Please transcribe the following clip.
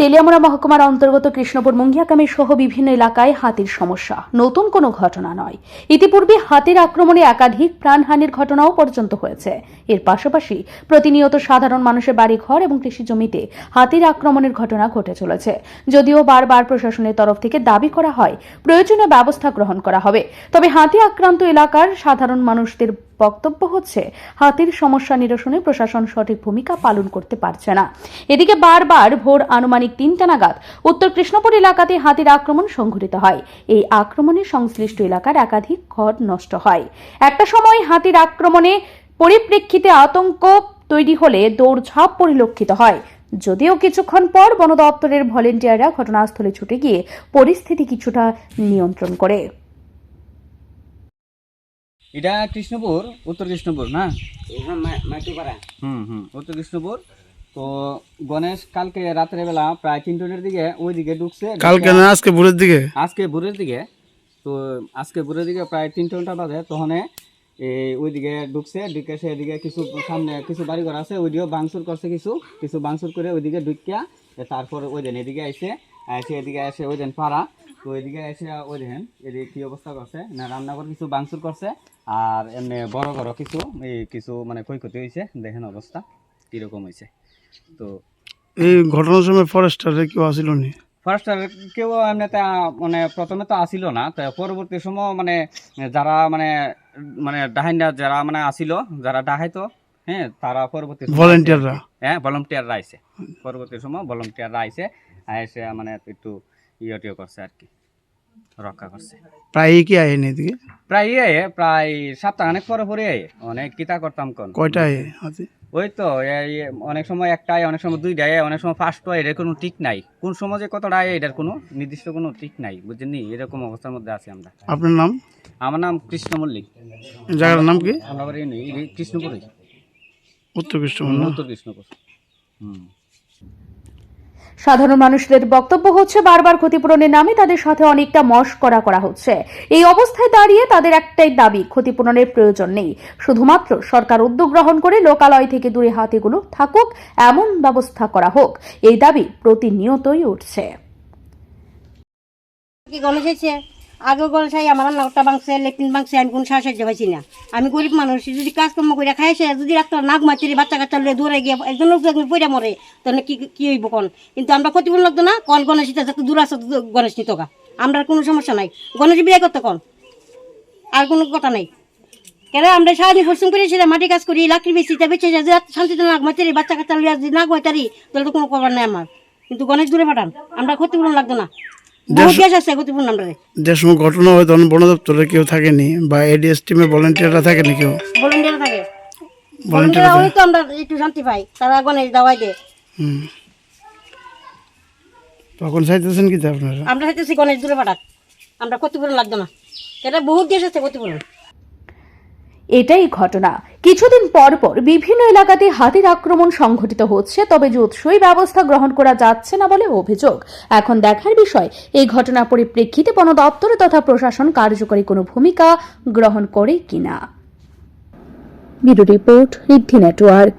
তেলিয়ামুড়া মহকুমার অন্তর্গত কৃষ্ণপুর মুঙ্গিয়াকামী সহ বিভিন্ন এলাকায় হাতির সমস্যা। নতুন কোনো ঘটনা নয়। ইতিপূর্বে হাতির আক্রমণে একাধিক প্রাণহানির ঘটনাও পর্যন্ত হয়েছে। এর পাশাপাশি প্রতিনিয়ত সাধারণ মানুষের বাড়িঘর এবং কৃষি জমিতে হাতির আক্রমণের ঘটনা ঘটে চলেছে। যদিও বারবার প্রশাসনের তরফ থেকে দাবি করা হয়, প্রয়োজনীয় ব্যবস্থা গ্রহণ করা হবে। তবে হাতি আক্রান্ত এলাকার সাধারণ মানুষদের বক্তব্য হচ্ছে, হাতির সমস্যা নিরসনে প্রশাসন সঠিক ভূমিকা পালন করতে পারছে না। এদিকে বারবার ভোর আনুমানিক তিনটা নাগাদ উত্তর কৃষ্ণপুর এলাকাতে হাতির আক্রমণ সংঘটিত হয়। এই আক্রমণে সংশ্লিষ্ট এলাকার একাধিক ঘর নষ্ট হয়। একটা সময় হাতির আক্রমণে পরিপ্রেক্ষিতে আতঙ্ক তৈরি হলে দৌড়ঝাঁপ পরিলক্ষিত হয়। যদিও কিছুক্ষণ পর বন দপ্তরের ভলেন্টিয়াররা ঘটনাস্থলে ছুটে গিয়ে পরিস্থিতি কিছুটা নিয়ন্ত্রণ করে। এটা কৃষ্ণপুর? উত্তর কৃষ্ণপুর না? হ্যাঁ মাটিপাড়া। হুম হুম। উত্তর কৃষ্ণপুর? তো গণেশ কালকে রাত্রে বেলা প্রায় তিনটনের দিকে ওই দিকে ঢুকছে। কালকে না আজকে ভোরের দিকে? আজকে ভোরের দিকে। তো আজকে ভোরের দিকে প্রায় তিনটনটা বাজে তখন এই ওইদিকে ঢুকছে ঢুকে সে এদিকে কিছু সামনে কিছু বাড়ি ঘর আছে ওইদিকেও বাংসুর করছে কিছু। কিছু বাংসুর করে ওইদিকে ঢুকিয়া তারপর ওই দিন এদিকে এসে এসে এদিকে এসে ওই দিন পাড়া। তো ওইদিকে এসে ওই দিন এদিকে কি অবস্থা করছে না রান্নাঘর কিছু বাংসুর করছে আর এমনি বড় বড় কিছু এই কিছু মানে ক্ষয়ক্ষতি হয়েছে দেখেন অবস্থা কীরকম হয়েছে তো এই ঘটনার সময় ফরেস্টারে কেউ আসিল নি? ফার্স্ট কেউ এমনিতে মানে প্রথমে তো আসিল না তো পরবর্তী সময় মানে যারা মানে মানে ডাহাইনা যারা মানে আসিল যারা ডাহাইতো হ্যাঁ তারা পরবর্তী ভলেন্টিয়াররা হ্যাঁ ভলান্টিয়াররা আইছে। পরবর্তী সময় ভলান্টিয়াররা আইছে এসে মানে একটু ইয়ে টিয়ে করছে আর কি রক্ষা করছে। প্রায় কি আয়েনি এদিকে? প্রায় ইয়ে প্রায় সপ্তাহখানেক পরে পরে অনেক কিতা করতাম কোন কয়টা আয়ে ওই তো অনেক সময় একটাই অনেক সময় দুইটাই অনেক সময় ফার্স্ট হয় এটার কোনো ঠিক নাই। কোন সমাজে আয় এটার কোনো নির্দিষ্ট কোনো ঠিক নাই বুঝছেন এরকম অবস্থার মধ্যে আছি আমরা। আপনার নাম? আমার নাম কৃষ্ণ মল্লিক। জায়গার নাম কি? আমরা বাড়ি এই উত্তর কৃষ্ণপুর উত্তর কৃষ্ণপুর। হুম। সাধারণ মানুষদের বক্তব্য হচ্ছে, বারবার ক্ষতিপূরণের নামে তাদের সাথে অনেকটা মশ করা করা হচ্ছে। এই অবস্থায় দাঁড়িয়ে তাদের একটাই দাবি, ক্ষতিপূরণের প্রয়োজন নেই। শুধুমাত্র সরকার উদ্যোগ গ্রহণ করে লোকালয় থেকে দূরে হাতিগুলো থাকুক, এমন ব্যবস্থা করা হোক। এই দাবি প্রতিনিয়তই উঠছে। কি আগেও গণেশ আমার নাকটা বাংছে লেট্রিন বাংছে আমি কোনো সাহায্য পাইছি না। আমি গরিব মানুষ যদি কাজকর্ম করে খাইছে যদি রাখতো নাক মাতি বাচ্চা কাচ্চা লয়ে দূরে গিয়ে একজন লোক একজন পইরা মরে, তাহলে কি কি হইব কোন? কিন্তু আমরা ক্ষতিপূরণ লাগতো না কল গণেশ নিতে দূর আছে গণেশ নিত গা। আমরা কোনো সমস্যা নাই। গণেশ বিয়ে করতে কন? আর কোনো কথা নাই। কেন? আমরা সারাদিন পরিশ্রম করে সেটা মাটি কাজ করি, লাকড়ি বেশি, তা বেঁচে যায় শান্তিতে নাক মাতি বাচ্চা কাচ্চা লইয়া যদি নাক মাতারি তাহলে তো কোনো কবার নাই আমার। কিন্তু গণেশ দূরে পাঠান, আমরা ক্ষতিপূরণ লাগতো না। যে সময় ঘটনা হয় তখন বন দপ্তরে কেউ থাকেনি বা এডিএস টিমে ভলেন্টিয়াররা থাকেনি কেউ? ভলেন্টিয়ার থাকে। ভলেন্টিয়ার ভলেন্টিয়ার তো আমরা একটু শান্তি পাই তারা গণেশ দাওয়াই দেয়। হুম। তখন চাইতেছেন কি আপনারা? আমরা চাইতেছি গণেশ দূরে পাঠাক। আমরা ক্ষতিপূরণ লাগতো না। এটা বহুত দেশ আছে ক্ষতিপূরণ। এটাই ঘটনা। কিছুদিন পর পর বিভিন্ন এলাকাতে হাতির আক্রমণ সংঘটিত হচ্ছে, তবে যৎসই ব্যবস্থা গ্রহণ করা যাচ্ছে না বলে অভিযোগ। এখন দেখার বিষয়, এই ঘটনা পরিপ্রেক্ষিতে বন দপ্তর তথা প্রশাসন কার্যকরী কোনো ভূমিকা গ্রহণ করে কিনা। Report network.